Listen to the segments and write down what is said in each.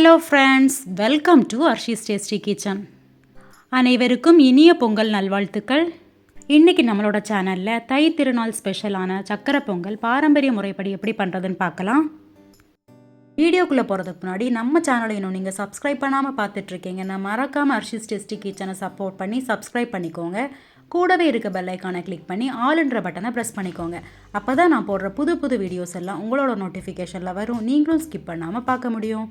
Hello friends welcome to Arshi's tasty kitchen அனைவருக்கும் இனிய பொங்கல் நல்வாழ்த்துக்கள். இன்றைக்கி நம்மளோட சேனலில் தை திருநாள் ஸ்பெஷலான சக்கரை பொங்கல் பாரம்பரிய முறைப்படி எப்படி பண்ணுறதுன்னு பார்க்கலாம். வீடியோக்குள்ளே போகிறதுக்கு முன்னாடி நம்ம சேனலை இன்னும் நீங்கள் சப்ஸ்கிரைப் பண்ணாமல் பார்த்துட்ருக்கீங்கன்னா மறக்காமல் அர்ஷிஸ் டேஸ்டி கிச்சனை சப்போர்ட் பண்ணி சப்ஸ்கிரைப் பண்ணிக்கோங்க. கூடவே இருக்க பெல் ஐக்கானை கிளிக் பண்ணி ஆல்ன்ற பட்டனை ப்ரெஸ் பண்ணிக்கோங்க. அப்போ தான் நான் போடுற புது புது வீடியோஸ் எல்லாம் உங்களோட நோட்டிஃபிகேஷனில் வரும். நீங்களும் ஸ்கிப் பண்ணாமல் பார்க்க முடியும்.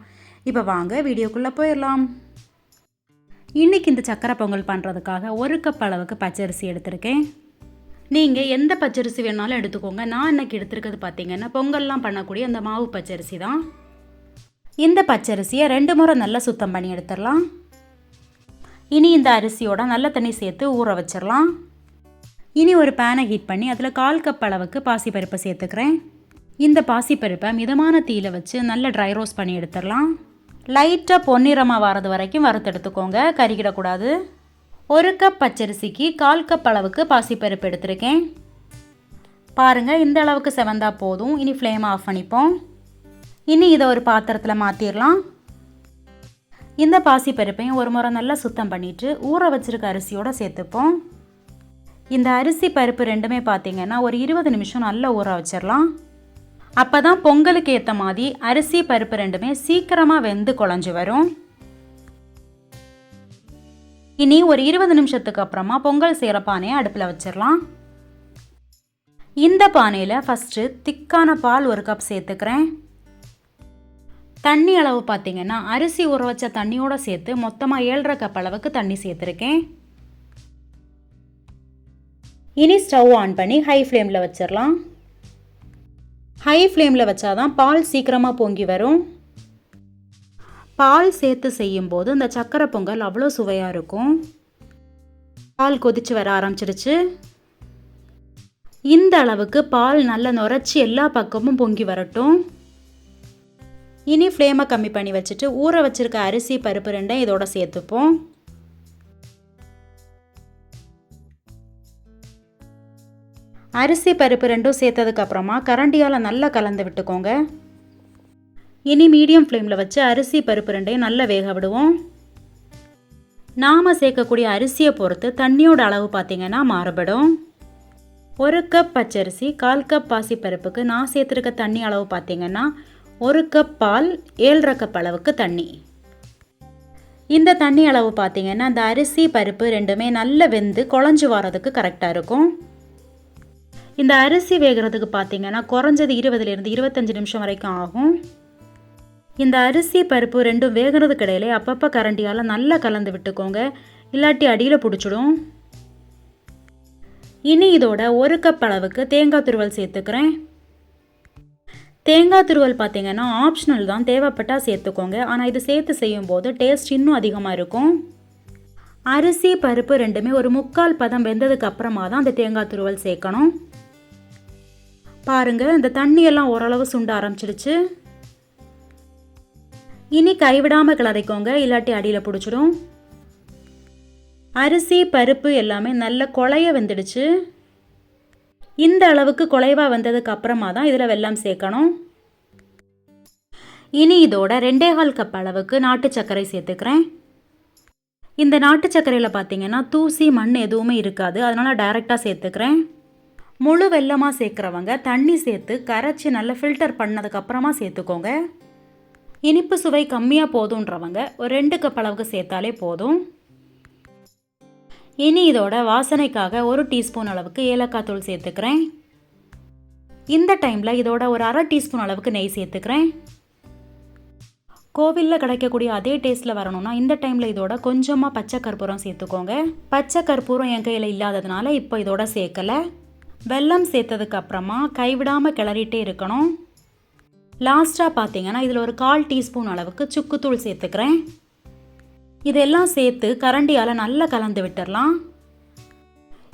இப்போ வாங்க வீடியோக்குள்ளே போயிடலாம். இன்றைக்கி இந்த சக்கரை பொங்கல் பண்ணுறதுக்காக ஒரு கப் அளவுக்கு பச்சரிசி எடுத்திருக்கேன். நீங்கள் எந்த பச்சரிசி வேணாலும் எடுத்துக்கோங்க. நான் இன்னைக்கு எடுத்துருக்கிறது பார்த்தீங்கன்னா பொங்கல்லாம் பண்ணக்கூடிய அந்த மாவு பச்சரிசி தான். இந்த பச்சரிசியை ரெண்டு முறை நல்லா சுத்தம் பண்ணி எடுத்துடலாம். இனி இந்த அரிசியோட நல்ல தண்ணி சேர்த்து ஊற வச்சிடலாம். இனி ஒரு பேனை ஹீட் பண்ணி அதில் கால் கப் அளவுக்கு பாசிப்பருப்பை சேர்த்துக்கிறேன். இந்த பாசிப்பருப்பை மிதமான தீயில வச்சு நல்ல ட்ரை ரோஸ்ட் பண்ணி எடுத்துடலாம். லைட்டாக பொன்னிறமாக வரது வரைக்கும் வறுத்து எடுத்துக்கோங்க. கறிக்கிடக்கூடாது ஒரு கப் பச்சரிசிக்கு கால் கப் அளவுக்கு பாசிப்பருப்பு எடுத்திருக்கேன். பாருங்கள் இந்த அளவுக்கு செவந்தா போதும். இனி ஃப்ளேம் ஆஃப் பண்ணிப்போம். இனி இதை ஒரு பாத்திரத்தில் மாற்றிடலாம் இந்த பாசிப்பருப்பையும் ஒரு முறை நல்லா சுத்தம் பண்ணிவிட்டு ஊற வச்சிருக்க அரிசியோடு சேர்த்துப்போம். இந்த அரிசி பருப்பு ரெண்டுமே பார்த்தீங்கன்னா ஒரு இருபது நிமிஷம் நல்லா ஊற வச்சிடலாம் அப்போ தான் பொங்கலுக்கு ஏற்ற மாதிரி அரிசி பருப்பு ரெண்டுமே சீக்கிரமாக வெந்து குழஞ்சி வரும். இனி ஒரு இருபது நிமிஷத்துக்கு அப்புறமா பொங்கல் செய்கிற பானையை அடுப்பில் வச்சிடலாம். இந்த பானையில் ஃபஸ்ட்டு திக்கான பால் ஒரு கப் சேர்த்துக்கிறேன். தண்ணி அளவு பார்த்தீங்கன்னா அரிசி ஊற வச்ச தண்ணியோடு சேர்த்து மொத்தமாக ஏழரை கப் அளவுக்கு தண்ணி சேர்த்துருக்கேன். இனி ஸ்டவ் ஆன் பண்ணி ஹை ஃப்ளேமில் வச்சிடலாம். ஹை ஃப்ளேமில் வச்சாதான் பால் சீக்கிரமாக பொங்கி வரும். பால் சேர்த்து செய்யும்போது இந்த சக்கரை பொங்கல் அவ்வளோ சுவையாக இருக்கும். பால் கொதிச்சு வர ஆரம்பிச்சிருச்சு. இந்த அளவுக்கு பால் நல்லா நுரைச்சி எல்லா பக்கமும் பொங்கி வரட்டும். இனி ஃப்ளேமை கம்மி பண்ணி வச்சுட்டு ஊற வச்சிருக்க அரிசி பருப்பு ரெண்டையும் இதோட சேர்த்துப்போம். அரிசி பருப்பு ரெண்டும் சேர்த்ததுக்கு அப்புறமா கரண்டியால் நல்லா கலந்து விட்டுக்கோங்க. இனி மீடியம் ஃப்ளேமில் வச்சு அரிசி பருப்பு ரெண்டையும் நல்லா வேக விடுவோம். நாம் சேர்க்கக்கூடிய அரிசியை பொறுத்து தண்ணியோட அளவு பார்த்திங்கன்னா மாறுபடும். ஒரு கப் பச்சரிசி கால் கப் பாசிப்பருப்புக்கு நான் சேர்த்துருக்க தண்ணி அளவு பார்த்திங்கன்னா ஒரு கப் பால் ஏழரை கப் அளவுக்கு தண்ணி. இந்த தண்ணி அளவு பார்த்தீங்கன்னா அந்த அரிசி பருப்பு ரெண்டுமே நல்ல வெந்து குழஞ்சி வரதுக்கு கரெக்டாக இருக்கும். இந்த அரிசி வேகிறதுக்கு பார்த்தீங்கன்னா குறைஞ்சது இருபதுலேருந்து இருபத்தஞ்சி நிமிஷம் வரைக்கும் ஆகும். இந்த அரிசி பருப்பு ரெண்டும் வேகிறதுக்கு இடையிலே அப்பப்போ கரண்டியால் நல்லா கலந்து விட்டுக்கோங்க. இல்லாட்டி அடியில் பிடிச்சிடும். இனி இதோட ஒரு கப் அளவுக்கு தேங்காய் துருவல் சேர்த்துக்கிறேன். தேங்காய் துருவல் பார்த்தீங்கன்னா ஆப்ஷனல் தான் தேவைப்பட்டால் சேர்த்துக்கோங்க. ஆனால் இது சேர்த்து செய்யும்போது டேஸ்ட் இன்னும் அதிகமாக இருக்கும். அரிசி பருப்பு ரெண்டுமே ஒரு முக்கால் பதம் வெந்ததுக்கு அப்புறமா தான் அந்த தேங்காய் துருவல் சேர்க்கணும். பாருங்கள் இந்த தண்ணியெல்லாம் ஓரளவு சுண்ட ஆரம்பிச்சிடுச்சு. இனி கைவிடாமல் கிளறிக்கோங்க இல்லாட்டி அடியில் பிடிச்சிடும். அரிசி பருப்பு எல்லாமே நல்ல கொலைய வெந்துடுச்சு. இந்த அளவுக்கு குலைவாக வந்ததுக்கு அப்புறமா தான் இதில் வெல்லம் சேர்க்கணும். இனி இதோட ரெண்டே கால் கப் அளவுக்கு நாட்டு சர்க்கரை சேர்த்துக்கிறேன். இந்த நாட்டு சர்க்கரையில் பார்த்தீங்கன்னா தூசி மண் எதுவுமே இருக்காது. அதனால் டைரெக்டாக சேர்த்துக்கிறேன். முழு வெள்ளமாக சேர்க்குறவங்க தண்ணி சேர்த்து கரைச்சி நல்லா ஃபில்டர் பண்ணதுக்கப்புறமா சேர்த்துக்கோங்க. இனிப்பு சுவை கம்மியாக போதுன்றவங்க ஒரு ரெண்டு கப் அளவுக்கு சேர்த்தாலே போதும். இனி இதோட வாசனைக்காக ஒரு டீஸ்பூன் அளவுக்கு ஏலக்காய் தூள் சேர்த்துக்கிறேன். இந்த டைமில் இதோட ஒரு அரை டீஸ்பூன் அளவுக்கு நெய் சேர்த்துக்கிறேன். கோவிலில் கிடைக்கக்கூடிய அதே டேஸ்ட்டில் வரணும்னா இந்த டைமில் இதோட கொஞ்சமாக பச்சை கற்பூரம் சேர்த்துக்கோங்க. பச்சை கற்பூரம் என் கையில் இல்லாததுனால இப்போ இதோட சேர்க்கலை. வெல்லம் சேர்த்ததுக்கு அப்புறமா கைவிடாமல் கிளறிட்டே இருக்கணும். லாஸ்ட்டாக பார்த்தீங்கன்னா இதில் ஒரு கால் டீஸ்பூன் அளவுக்கு சுக்குத்தூள் சேர்த்துக்கிறேன். இதெல்லாம் சேர்த்து கரண்டியால் நல்லா கலந்து விட்டுடலாம்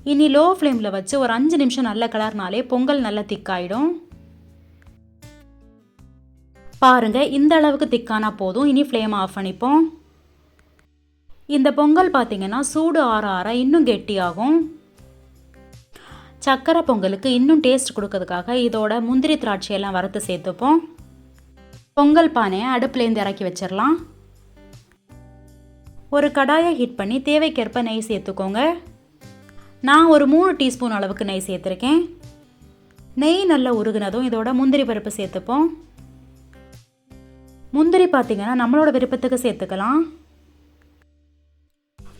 இனி லோ ஃப்ளேமில் வச்சு ஒரு அஞ்சு நிமிஷம் நல்லா கலர்னாலே பொங்கல் நல்லா திக்காயிடும். பாருங்க இந்த அளவுக்கு திக்கானா போதும். இனி ஃப்ளேம் ஆஃப் பண்ணிப்போம். இந்த பொங்கல் பார்த்தீங்கன்னா சூடு ஆற ஆற இன்னும் கெட்டியாகும். சக்கரை பொங்கலுக்கு இன்னும் டேஸ்ட் கொடுக்கறதுக்காக இதோட முந்திரி திராட்சையெல்லாம் வறுத்து சேர்த்துப்போம். பொங்கல் பானையை அடுப்புலேருந்து இறக்கி வச்சிடலாம் ஒரு கடாயை ஹீட் பண்ணி தேவைக்கேற்ப நெய் சேர்த்துக்கோங்க. நான் ஒரு மூணு டீஸ்பூன் அளவுக்கு நெய் சேர்த்துருக்கேன். நெய் நல்லா உருகுனதும் இதோட முந்திரி பருப்பு சேர்த்துப்போம். முந்திரி பார்த்தீங்கன்னா நம்மளோட விருப்பத்துக்கு சேர்த்துக்கலாம்.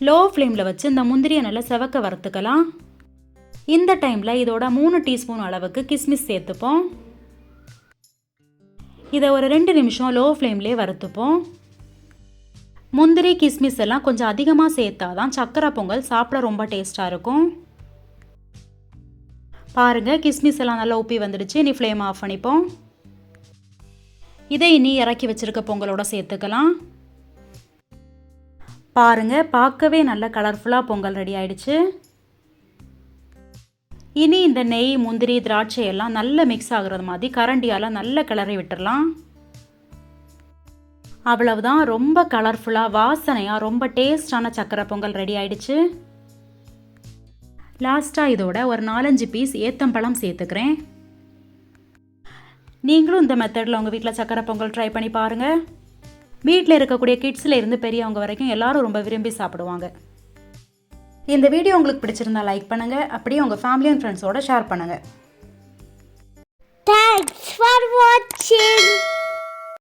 லோ ஃப்ளேமில் வச்சு இந்த முந்திரியை நல்லா செவக்க வறுத்துக்கலாம். இந்த டைமில் இதோட மூணு டீஸ்பூன் அளவுக்கு கிஸ்மிஸ் சேர்த்துப்போம். இதை ஒரு ரெண்டு நிமிஷம் லோ ஃப்ளேம்லேயே வறுத்துப்போம். முந்திரி கிஸ்மிஸ் எல்லாம் கொஞ்சம் அதிகமாக சேர்த்தா தான் சக்கரை பொங்கல் சாப்பிட ரொம்ப டேஸ்ட்டாக இருக்கும். பாருங்கள் கிஸ்மிஸ் எல்லாம் நல்லா உப்பி வந்துடுச்சு. இனி ஃப்ளேம் ஆஃப் பண்ணிப்போம். இதை இனி இறக்கி வச்சிருக்க பொங்கலோட சேர்த்துக்கலாம். பாருங்கள் பார்க்கவே நல்ல கலர்ஃபுல்லாக பொங்கல் ரெடி ஆயிடுச்சு. இனி இந்த நெய் முந்திரி திராட்சை எல்லாம் நல்லா மிக்ஸ் ஆகுறது மாதிரி கரண்டியால் நல்ல கிளறி விட்டுறலாம். அவ்வளவுதான். ரொம்ப கலர்ஃபுல்லாக வாசனையாக ரொம்ப டேஸ்டான சக்கரை பொங்கல் ரெடி ஆயிடுச்சு. லாஸ்ட்டாக இதோட ஒரு நாலஞ்சு பீஸ் ஏத்தம்பழம் சேர்த்துக்கிறேன். நீங்களும் இந்த மெத்தடில் உங்கள் வீட்டில் சக்கரை பொங்கல் ட்ரை பண்ணி பாருங்கள் வீட்டில் இருக்கக்கூடிய கிட்ஸில் இருந்து பெரியவங்க வரைக்கும் எல்லாரும் ரொம்ப விரும்பி சாப்பிடுவாங்க. இந்த வீடியோ உங்களுக்கு பிடிச்சிருந்தா லைக் பண்ணுங்கள் அப்படியே உங்கள் ஃபேமிலி அண்ட் ஃப்ரெண்ட்ஸோட ஷேர் பண்ணுங்கள் Thanks for watching.